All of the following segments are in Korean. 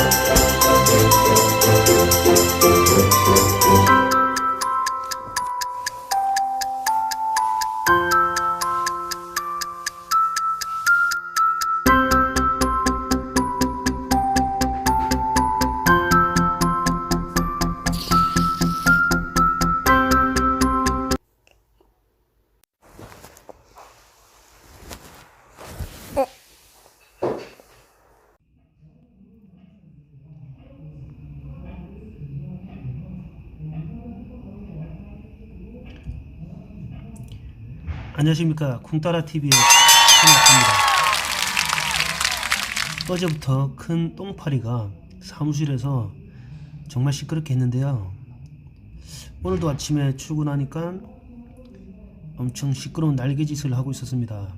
Música 안녕하십니까 쿵따라 TV의 신학입니다. 어제부터 큰 똥파리가 사무실에서 정말 시끄럽게 했는데요. 오늘도 아침에 출근하니까 엄청 시끄러운 날개짓을 하고 있었습니다.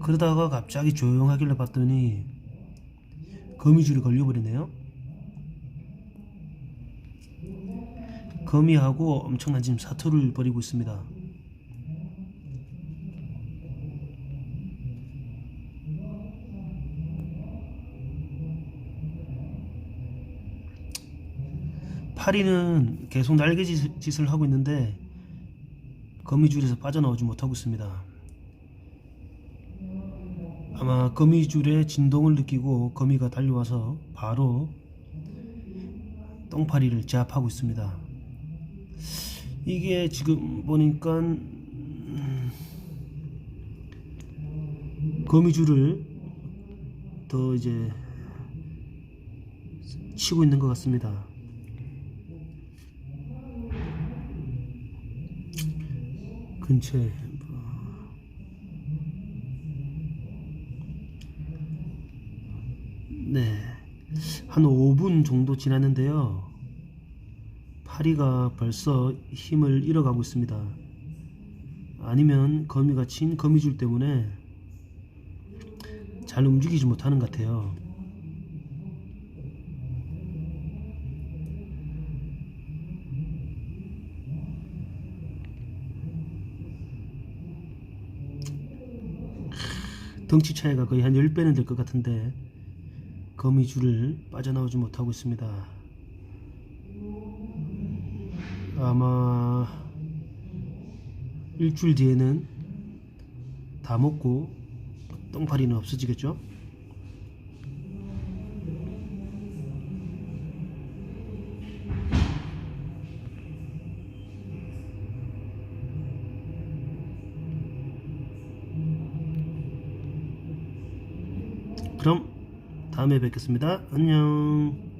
그러다가 갑자기 조용하길래 봤더니 거미줄이 걸려버리네요. 거미하고 엄청난 지금 사투를 벌이고 있습니다. 파리는 계속 날개짓을 하고 있는데 거미줄에서 빠져나오지 못하고 있습니다. 아마 거미줄의 진동을 느끼고 거미가 달려와서 바로 똥파리를 제압하고 있습니다. 이게 지금 보니까 음, 거미줄을 더 이제 치고 있는 것 같습니다. 근처에 뭐 네. 한 5분 정도 지났는데요. 파리가 벌써 힘을 잃어가고 있습니다. 아니면 거미가 친 거미줄 때문에 잘 움직이지 못하는 것 같아요. 덩치 차이가 거의 한 10배는 될 것 같은데 거미줄을 빠져나오지 못하고 있습니다. 아마 일주일 뒤에는 다 먹고 똥파리는 없어지겠죠? 그럼 다음에 뵙겠습니다. 안녕.